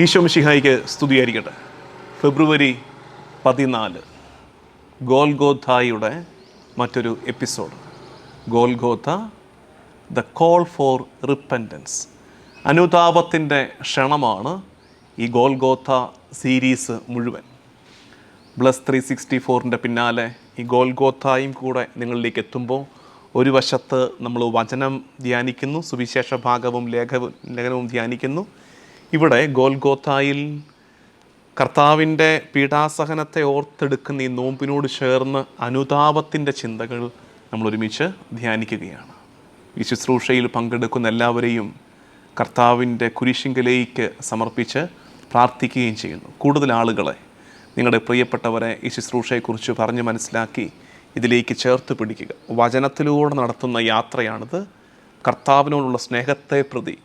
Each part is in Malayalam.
ഈശോമിഷിഹായിക്ക് സ്തുതിയായിരിക്കട്ടെ. ഫെബ്രുവരി പതിനാല് ഗോൽഗോഥായുടെ മറ്റൊരു episode. Golgotha the call for repentance. അനുതാപത്തിന്റെ ക്ഷണമാണ് ഈ ഗോൽഗോഥ സീരീസ് മുഴുവൻ. പ്ലസ് ത്രീ സിക്സ്റ്റി ഫോറിന്റെ പിന്നാലെ ഈ ഗോൽഗോത്തായും കൂടെ നിങ്ങളിലേക്ക് എത്തുമ്പോൾ ഒരു വശത്ത് നമ്മൾ വചനം ധ്യാനിക്കുന്നു സുവിശേഷ ഭാഗവും ലേഖവും ലേഖനവും ധ്യാനിക്കുന്നു ഇവിടെ ഗോൽഗോത്തായിൽ കർത്താവിന്റെ പീഡാസഹനത്തെ ഓർത്തെടുക്കുന്ന ഈ നോമ്പിനോട് ചേർന്ന് അനുതാപത്തിന്റെ ചിന്തകൾ നമ്മൾ ഒരുമിച്ച് ധ്യാനിക്കുകയാണ്. ഈ ശുശ്രൂഷയിൽ പങ്കെടുക്കുന്ന എല്ലാവരെയും കർത്താവിന്റെ കുരിശിങ്കലേക്ക് സമർപ്പിച്ച് പ്രാർത്ഥിക്കുകയും ചെയ്യുന്നു. കൂടുതൽ ആളുകളെ നിങ്ങളുടെ പ്രിയപ്പെട്ടവരെ ഈ ശുശ്രൂഷയെക്കുറിച്ച് പറഞ്ഞ് മനസ്സിലാക്കി ഇതിലേക്ക് ചേർത്ത് പിടിക്കുക. വചനത്തിലൂടെ നടത്തുന്ന യാത്രയാണിത്. കർത്താവിനോടുള്ള സ്നേഹത്തെ പ്രതി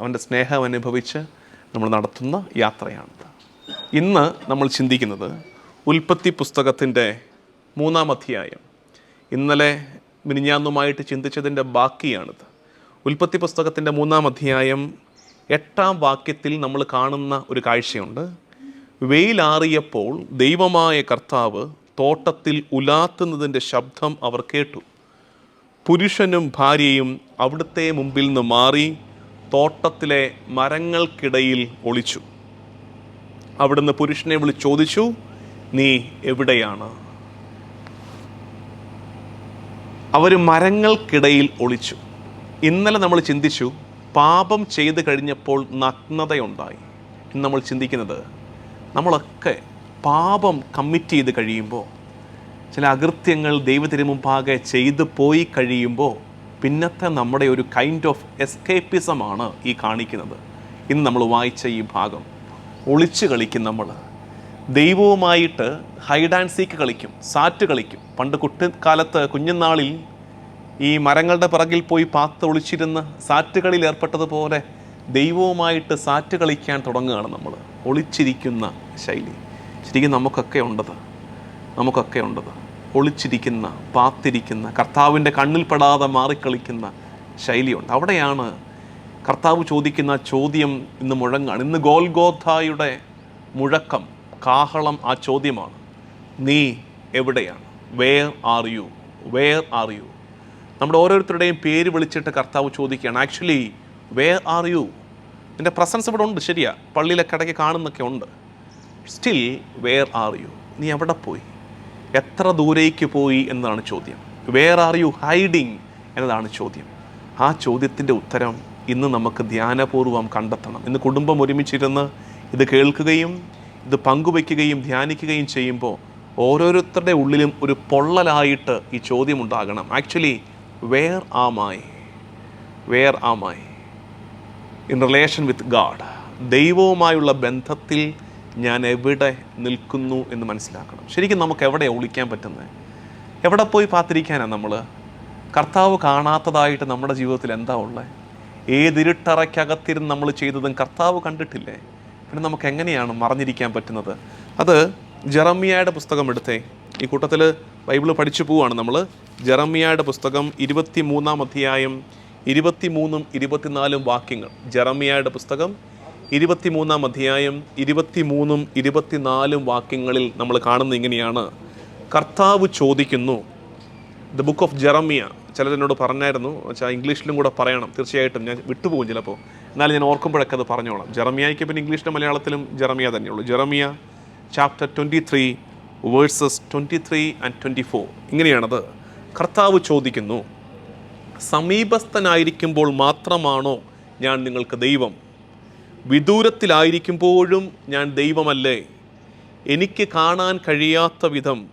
അവന്റെ സ്നേഹം അനുഭവിച്ച് നമ്മൾ നടത്തുന്ന യാത്രയാണിത്. ഇന്ന് നമ്മൾ ചിന്തിക്കുന്നത് ഉൽപ്പത്തി പുസ്തകത്തിന്റെ മൂന്നാം അധ്യായം. ഇന്നലെ മിനിഞ്ഞാന്നുമായിട്ട് ചിന്തിച്ചതിന്റെ ബാക്കിയാണിത്. ഉൽപ്പത്തി പുസ്തകത്തിന്റെ മൂന്നാം അധ്യായം എട്ടാം വാക്യത്തിൽ നമ്മൾ കാണുന്ന ഒരു കാഴ്ചയുണ്ട്. വെയിലാറിയപ്പോൾ ദൈവമായ കർത്താവ് തോട്ടത്തിൽ ഉലാത്തുന്നതിന്റെ ശബ്ദം അവർ കേട്ടു. പുരുഷനും ഭാര്യയും അവിടുത്തെ മുമ്പിൽ നിന്ന് മാറി തോട്ടത്തിലെ മരങ്ങൾക്കിടയിൽ ഒളിച്ചു. അവിടുന്ന് പുരുഷനെ വിളിച്ച് ചോദിച്ചു നീ എവിടെയാണ്? അവർ മരങ്ങൾക്കിടയിൽ ഒളിച്ചു. ഇന്നലെ നമ്മൾ ചിന്തിച്ചു പാപം ചെയ്ത് കഴിഞ്ഞപ്പോൾ നഗ്നതയുണ്ടായി. ഇന്ന് നമ്മൾ ചിന്തിക്കുന്നത് നമ്മളൊക്കെ പാപം കമ്മിറ്റ് ചെയ്ത് കഴിയുമ്പോൾ ചില അകൃത്യങ്ങൾ ദൈവത്തിന് മുമ്പാകെ ചെയ്തു പോയി കഴിയുമ്പോൾ പിന്നത്തെ നമ്മുടെ ഒരു കൈൻഡ് ഓഫ് എസ്കേപ്പിസമാണ് ഈ കാണിക്കുന്നത്. ഇന്ന് നമ്മൾ വായിച്ച ഈ ഭാഗം. ഒളിച്ചു കളിക്കും നമ്മൾ. ദൈവവുമായിട്ട് ഹൈഡ് ആൻഡ് സീക്ക് കളിക്കും സാറ്റ് കളിക്കും. പണ്ട് കുട്ടിക്കാലത്ത് കുഞ്ഞുനാളിൽ ഈ മരങ്ങളുടെ പിറകിൽ പോയി പാത്ത് ഒളിച്ചിരുന്ന് സാറ്റുകളിൽ ഏർപ്പെട്ടതുപോലെ ദൈവവുമായിട്ട് സാറ്റ് കളിക്കാൻ തുടങ്ങുകയാണ് നമ്മൾ. ഒളിച്ചിരിക്കുന്ന ശൈലി. ശരിക്കും നമുക്കൊക്കെ ഉണ്ടത്. നമുക്കൊക്കെ ഉണ്ടത്. ഒളിച്ചിരിക്കുന്ന പാത്തിരിക്കുന്ന കർത്താവിന്റെ കണ്ണിൽപ്പെടാതെ മാറിക്കളിക്കുന്ന ശൈലിയുണ്ട്. അവിടെയാണ് കർത്താവ് ചോദിക്കുന്ന ചോദ്യം ഇന്ന് മുഴങ്ങാണ്. ഇന്ന് ഗോൽഗോഥായുടെ മുഴക്കം കാഹളം ആ ചോദ്യമാണ്. നീ എവിടെയാണ്? Where are you where are you നമ്മുടെ ഓരോരുത്തരുടെയും പേര് വിളിച്ചിട്ട് കർത്താവ് ചോദിക്കുകയാണ്. ആക്ച്വലി വേർ ആർ യു നിന്റെ പ്രസൻസ് ഇവിടെ ഉണ്ട് ശരിയാ. പള്ളിയിലൊക്കെ ഇടയ്ക്ക് കാണുന്നൊക്കെ ഉണ്ട്. സ്റ്റിൽ വേർ ആർ യു നീ എവിടെ പോയി? എത്ര ദൂരേക്ക് പോയി എന്നതാണ് ചോദ്യം. വേർ ആർ യു ഹൈഡിങ് എന്നതാണ് ചോദ്യം. ആ ചോദ്യത്തിന്റെ ഉത്തരം ഇന്ന് നമുക്ക് ധ്യാനപൂർവം കണ്ടെത്തണം. ഇന്ന് കുടുംബം ഒരുമിച്ചിരുന്ന് ഇത് കേൾക്കുകയും ഇത് പങ്കുവയ്ക്കുകയും ധ്യാനിക്കുകയും ചെയ്യുമ്പോൾ ഓരോരുത്തരുടെ ഉള്ളിലും ഒരു പൊള്ളലായിട്ട് ഈ ചോദ്യം ഉണ്ടാകണം. Actually where am I where am I in relation with God ദൈവവുമായുള്ള ബന്ധത്തിൽ ഞാൻ എവിടെ നിൽക്കുന്നു എന്ന് മനസ്സിലാക്കണം. ശരിക്കും നമുക്ക് എവിടെ ഒളിക്കാൻ പറ്റുന്നത്? എവിടെ പോയി പാത്തിരിക്കാനാണ് നമ്മൾ കർത്താവ് കാണാത്തതായിട്ട് നമ്മുടെ ജീവിതത്തിൽ എന്താ ഉള്ളത് ഏതിരുട്ടറയ്ക്കകത്തിരുന്ന് നമ്മൾ ചെയ്തതും കർത്താവ് കണ്ടിട്ടില്ലേ? പിന്നെ നമുക്ക് എങ്ങനെയാണ് മറിഞ്ഞിരിക്കാൻ പറ്റുന്നത്? അത് ജെറമിയയുടെ പുസ്തകം എടുത്തേ. ഈ കൂട്ടത്തിൽ ബൈബിൾ പഠിച്ചു പോവാണ് നമ്മൾ ജെറമിയയുടെ പുസ്തകം ഇരുപത്തി മൂന്നാം അധ്യായം ഇരുപത്തിമൂന്നും ഇരുപത്തിനാലും വാക്യങ്ങൾ. ജെറമിയയുടെ പുസ്തകം ഇരുപത്തിമൂന്നാം അധ്യായം ഇരുപത്തിമൂന്നും ഇരുപത്തിനാലും വാക്യങ്ങളിൽ നമ്മൾ കാണുന്നത് ഇങ്ങനെയാണ്. കർത്താവ് ചോദിക്കുന്നു. ദ ബുക്ക് ഓഫ് ജെറമിയ ചിലരെന്നോട് പറഞ്ഞായിരുന്നു. വെച്ചാൽ ഇംഗ്ലീഷിലും കൂടെ പറയണം. തീർച്ചയായിട്ടും ഞാൻ വിട്ടുപോകും ചിലപ്പോൾ. എന്നാലും ഞാൻ ഓർക്കുമ്പോഴൊക്കെ അത് പറഞ്ഞോളാം. ജെറമിയയ്ക്ക് പിന്നെ ഇംഗ്ലീഷിലും മലയാളത്തിലും ജെറമിയ തന്നെയുള്ളൂ Jeremiah chapter twenty three verses twenty three and twenty four ഇങ്ങനെയാണത്. കർത്താവ് ചോദിക്കുന്നു. സമീപസ്ഥനായിരിക്കുമ്പോൾ മാത്രമാണോ ഞാൻ നിങ്ങൾക്ക് ദൈവം? വിദൂരത്തിലായിരിക്കുമ്പോഴും ഞാൻ ദൈവമല്ലേ? എനിക്ക് കാണാൻ കഴിയാത്ത വിധം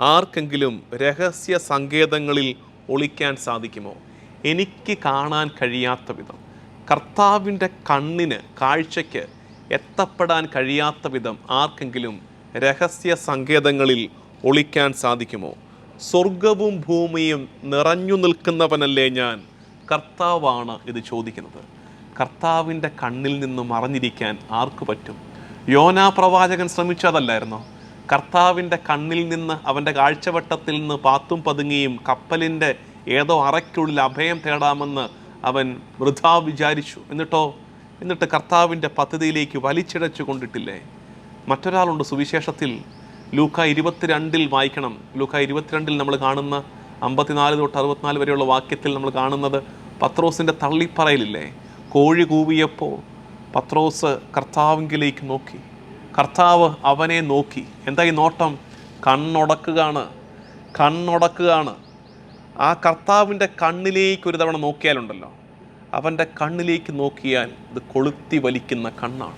ആർക്കെങ്കിലും രഹസ്യ സങ്കേതങ്ങളിൽ ഒളിക്കാൻ സാധിക്കുമോ? എനിക്ക് കാണാൻ കഴിയാത്ത വിധം. കർത്താവിന്റെ കണ്ണിന് കാഴ്ചയ്ക്ക് എത്തപ്പെടാൻ കഴിയാത്ത വിധം ആർക്കെങ്കിലും രഹസ്യ സങ്കേതങ്ങളിൽ ഒളിക്കാൻ സാധിക്കുമോ? സ്വർഗവും ഭൂമിയും നിറഞ്ഞു നിൽക്കുന്നവനല്ലേ ഞാൻ? കർത്താവാണ് ഇത് ചോദിക്കുന്നത്. കർത്താവിന്റെ കണ്ണിൽ നിന്നും മറഞ്ഞിരിക്കാൻ ആർക്ക് പറ്റും? യോനാ പ്രവാചകൻ ശ്രമിച്ചതല്ലായിരുന്നോ കർത്താവിന്റെ കണ്ണിൽ നിന്ന് അവന്റെ കാഴ്ചവട്ടത്തിൽ നിന്ന് പാത്തും പതുങ്ങിയും കപ്പലിന്റെ ഏതോ അറയ്ക്കുള്ളിൽ അഭയം തേടാമെന്ന് അവൻ വൃഥാ വിചാരിച്ചു. എന്നിട്ടോ? എന്നിട്ട് കർത്താവിന്റെ പദ്ധതിയിലേക്ക് വലിച്ചിഴച്ചു കൊണ്ടിട്ടില്ലേ? മറ്റൊരാളുണ്ട് സുവിശേഷത്തിൽ. ലൂക്ക ഇരുപത്തിരണ്ടിൽ വായിക്കണം. ലൂക്ക ഇരുപത്തിരണ്ടിൽ നമ്മൾ കാണുന്ന അമ്പത്തിനാല് തൊട്ട് അറുപത്തിനാല് വരെയുള്ള വാക്യത്തിൽ നമ്മൾ കാണുന്നത് പത്രോസിന്റെ തള്ളിപ്പറയലില്ലേ? കോഴി കൂവിയപ്പോൾ പത്രോസ് കർത്താവിങ്കിലേക്ക് നോക്കി. കർത്താവ് അവനെ നോക്കി. എന്താ ഈ നോട്ടം? കണ്ണുടക്കുകയാണ്. കണ്ണുടക്കുകയാണ്. ആ കർത്താവിന്റെ കണ്ണിലേക്ക് ഒരു തവണ നോക്കിയാലുണ്ടല്ലോ. അവന്റെ കണ്ണിലേക്ക് നോക്കിയാൽ ഇത് കൊളുത്തി വലിക്കുന്ന കണ്ണാണ്.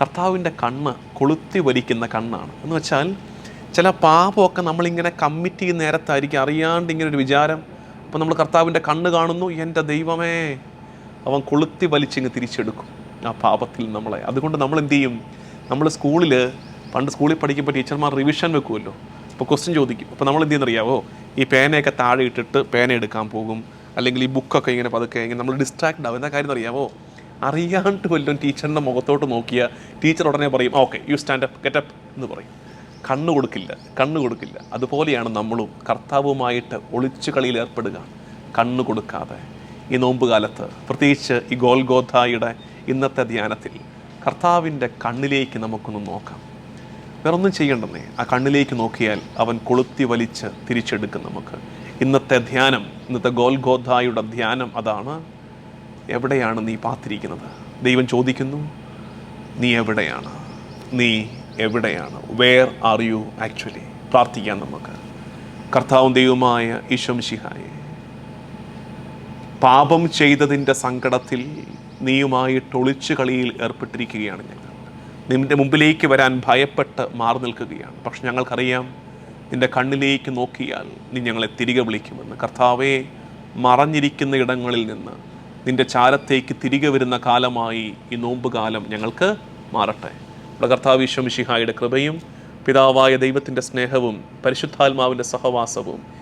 കർത്താവിന്റെ കണ്ണ് കൊളുത്തി വലിക്കുന്ന കണ്ണാണ്. എന്ന് വെച്ചാൽ ചില പാപമൊക്കെ നമ്മളിങ്ങനെ കമ്മിറ്റ് ചെയ്യുന്ന നേരത്തായിരിക്കും. അറിയാണ്ട് ഇങ്ങനെ ഒരു വിചാരം. അപ്പോൾ നമ്മൾ കർത്താവിന്റെ കണ്ണ് കാണുന്നു. എന്റെ ദൈവമേ അവൻ കൊളുത്തി വലിച്ചിങ്ങ് തിരിച്ചെടുക്കും ആ പാപത്തിൽ നമ്മളെ. അതുകൊണ്ട് നമ്മൾ എന്ത് ചെയ്യും നമ്മൾ സ്കൂളിൽ പണ്ട് സ്കൂളിൽ പഠിക്കുമ്പോൾ ടീച്ചർമാർ റിവിഷൻ വെക്കുമല്ലോ അപ്പോൾ ക്വസ്റ്റ്യൻ ചോദിക്കും. അപ്പോൾ നമ്മൾ എന്ത് ചെയ്യുന്നറിയാവോ ഈ പേനയൊക്കെ താഴെ ഇട്ടിട്ട് പേന എടുക്കാൻ പോകും. അല്ലെങ്കിൽ ഈ ബുക്കൊക്കെ ഇങ്ങനെ പതുക്കെ ഇങ്ങനെ നമ്മൾ ഡിസ്ട്രാക്ട് ആവും. എന്താ കാര്യം അറിയാവോ അറിയാണ്ട് വല്ലതും ടീച്ചറിന്റെ മുഖത്തോട്ട് നോക്കിയ ടീച്ചർ ഉടനെ പറയും okay you stand up get up എന്ന് പറയും. കണ്ണ് കൊടുക്കില്ല കണ്ണ് കൊടുക്കില്ല. അതുപോലെയാണ് നമ്മളും. കർത്താവുമായിട്ട് ഒളിച്ചു കളിയിൽ ഏർപ്പെടുക. കണ്ണ് കൊടുക്കാതെ. ഈ നോമ്പ് കാലത്ത് പ്രത്യേകിച്ച് ഈ ഗോൽഗോധായുടെ ഇന്നത്തെ ധ്യാനത്തിൽ കർത്താവിന്റെ കണ്ണിലേക്ക് നമുക്കൊന്ന് നോക്കാം. വേറൊന്നും ചെയ്യണ്ടെന്നേ. ആ കണ്ണിലേക്ക് നോക്കിയാൽ അവൻ കൊളുത്തി വലിച്ച് തിരിച്ചെടുക്കും നമുക്ക്. ഇന്നത്തെ ധ്യാനം ഇന്നത്തെ ഗോൽഗോധായുടെ ധ്യാനം അതാണ്. എവിടെയാണ് നീ പാത്തിരിക്കുന്നത്? ദൈവം ചോദിക്കുന്നു നീ എവിടെയാണ്? നീ എവിടെയാണ്? വേർ ആർ യു ആക്ച്വലി പ്രാർത്ഥിക്കാം നമുക്ക്. കർത്താവും ദൈവമായ ഈശ്വം ശിഹായെ പാപം ചെയ്തതിന്റെ സങ്കടത്തിൽ നീയുമായിട്ട് ഒളിച്ചു കളിയിൽ ഏർപ്പെട്ടിരിക്കുകയാണ് ഞങ്ങൾ. നിന്റെ മുമ്പിലേക്ക് വരാൻ ഭയപ്പെട്ട് മാറി നിൽക്കുകയാണ്. പക്ഷെ ഞങ്ങൾക്കറിയാം നിന്റെ കണ്ണിലേക്ക് നോക്കിയാൽ നീ ഞങ്ങളെ തിരികെ വിളിക്കുമെന്ന്. കർത്താവെ മറഞ്ഞിരിക്കുന്ന ഇടങ്ങളിൽ നിന്ന് നിന്റെ ചാരത്തേക്ക് തിരികെ വരുന്ന കാലമായി ഈ നോമ്പ് കാലം ഞങ്ങൾക്ക് മാറട്ടെ. നമ്മുടെ കർത്താവ് വിശ്വമിഷിഹായുടെ കൃപയും പിതാവായ ദൈവത്തിന്റെ സ്നേഹവും പരിശുദ്ധാത്മാവിന്റെ സഹവാസവും